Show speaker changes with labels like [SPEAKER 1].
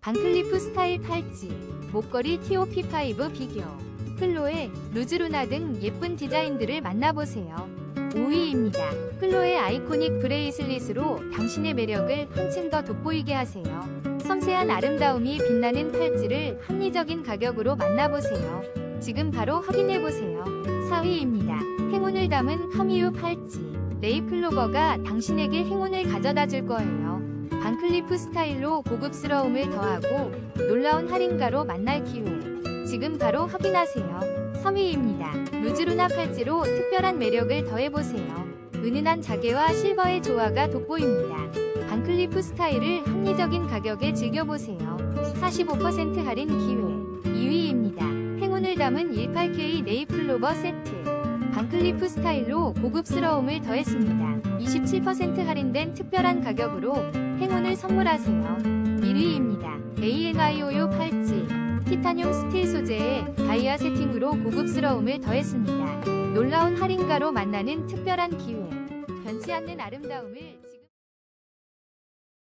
[SPEAKER 1] 반클리프 스타일 팔찌, 목걸이 TOP5 비교, 클로에, 루즈루나 등 예쁜 디자인들을 만나보세요. 5위입니다. 클로의 아이코닉 브레이슬릿으로 당신의 매력을 한층 더 돋보이게 하세요. 섬세한 아름다움이 빛나는 팔찌를 합리적인 가격으로 만나보세요. 지금 바로 확인해보세요. 4위입니다. 행운을 담은 카미유 팔찌. 레이 클로버가 당신에게 행운을 가져다 줄 거예요. 반클리프 스타일로 고급스러움을 더하고 놀라운 할인가로 만날 기회. 지금 바로 확인하세요. 3위입니다. 루즈루나 팔찌로 특별한 매력을 더해보세요. 은은한 자개와 실버의 조화가 돋보입니다. 반클리프 스타일을 합리적인 가격에 즐겨보세요. 45% 할인 기회. 2위입니다. 행운을 담은 18K 네이플로버 세트. 반클리프 스타일로 고급스러움을 더했습니다. 27% 할인된 특별한 가격으로 행운을 선물하세요. 1위입니다. ANIOU 팔찌. 티타늄 스틸 소재의 다이아 세팅으로 고급스러움을 더했습니다. 놀라운 할인가로 만나는 특별한 기회. 변치 않는 아름다움을